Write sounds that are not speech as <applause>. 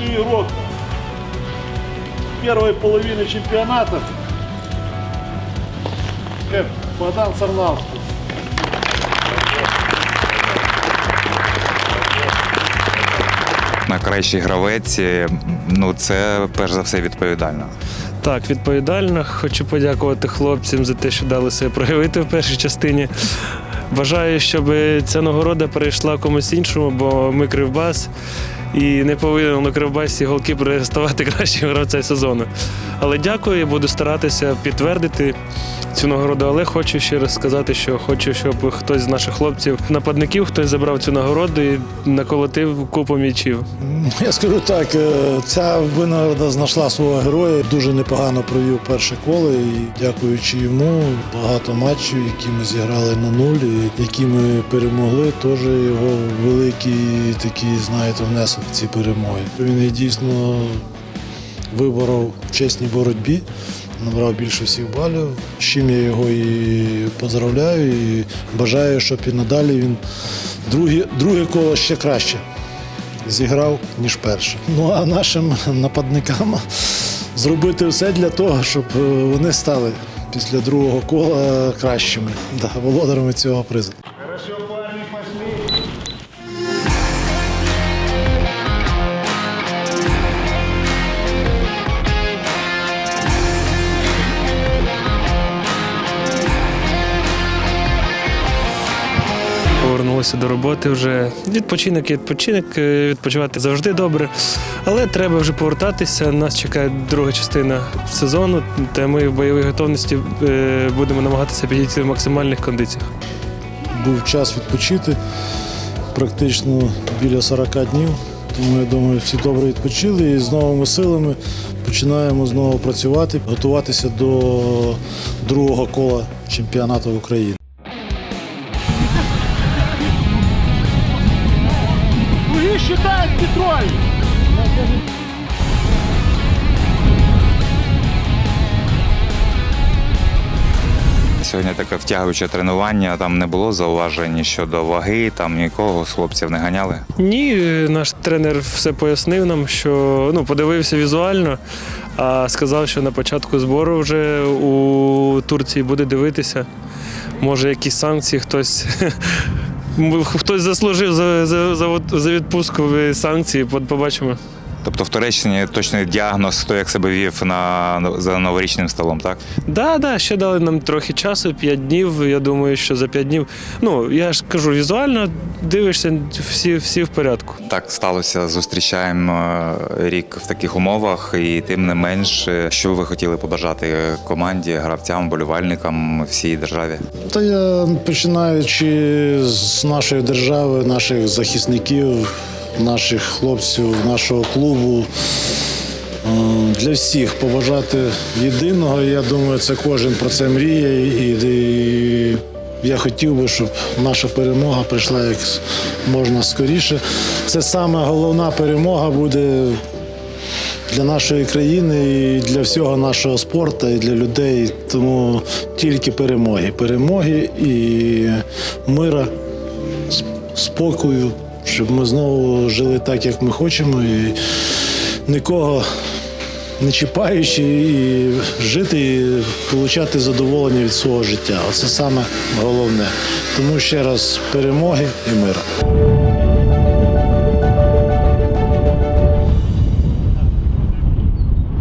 лучший игрок первой половины чемпионата. Э, Богдан Сарнавский. Найкращий гравець, е, ну це перш за все відповідально. Так, відповідально. Хочу подякувати хлопцям за те, що дали себе проявити в першій частині. Бажаю, щоб ця нагорода перейшла комусь іншому, бо ми кривбас. І не повинен на кривбасі голкіпер ставати <laughs> кращим гравцем сезону. Але дякую, буду старатися підтвердити цю нагороду. Але хочу ще раз сказати, що хочу, щоб хтось з наших хлопців, нападників, хтось забрав цю нагороду і наколотив купу м'ячів. <laughs> Я скажу так, е, ця винагорода знайшла свого героя. Дуже непогано провів перше коло. І дякуючи йому, багато матчів, які ми зіграли на нуль, і які ми перемогли, теж його великий такий, знаєте, внесок ці перемоги. Він дійсно виборов в чесній боротьбі. Набрав більше всіх балів, з чим я його і поздравляю, і бажаю, щоб і надалі він друге, друге коло ще краще зіграв, ніж перше. Ну а нашим нападникам зробити все для того, щоб е, вони стали після другого кола кращими, да, володарами цього призу. Повернулися до роботи вже. Відпочинок і відпочинок, е, відпочивати завжди добре. Але треба вже повертатися. Нас чекає друга частина сезону, та ми в бойовій готовності е, будемо намагатися підійти в максимальних кондиціях. Був час відпочити практично біля 40 днів. Тому я думаю, всі добре відпочили і з новими силами починаємо знову працювати, готуватися до другого кола чемпіонату України. Круги считает Петроль. Сьогодні таке втягуюче тренування, там не було зауважень щодо ваги, там нікого з хлопців не ганяли. Ні, наш тренер все пояснив нам, що ну, подивився візуально, а сказав, що на початку збору вже у Турції буде дивитися. Може, якісь санкції хтось. Хтось заслужив за, за, за, за відпустку санкції, по- побачимо. Тобто в Туреччині точний діагноз, хто як себе вів на, за новорічним столом, так? Да, да, ще дали нам трохи часу, 5 днів. Я думаю, що за 5 днів. Ну, я ж кажу, візуально дивишся, всі, всі в порядку. Так сталося. Зустрічаємо е, рік в таких умовах, і тим не менш, е, що ви хотіли побажати команді, гравцям, болівальникам всій державі. Та я починаючи з нашої держави, наших захисників, наших хлопців, нашого клубу. е, Для всіх побажати єдиного. Я думаю, це кожен про це мріє. І, я хотів би, щоб наша перемога прийшла як можна скоріше. Це саме головна перемога буде для нашої країни і для всього нашого спорту, і для людей. Тому тільки перемоги. Перемоги і мира, спокою, щоб ми знову жили так, як ми хочемо, і нікого не чіпаючи, і жити, і отримати задоволення від свого життя. Оце саме головне. Тому ще раз перемоги і мира.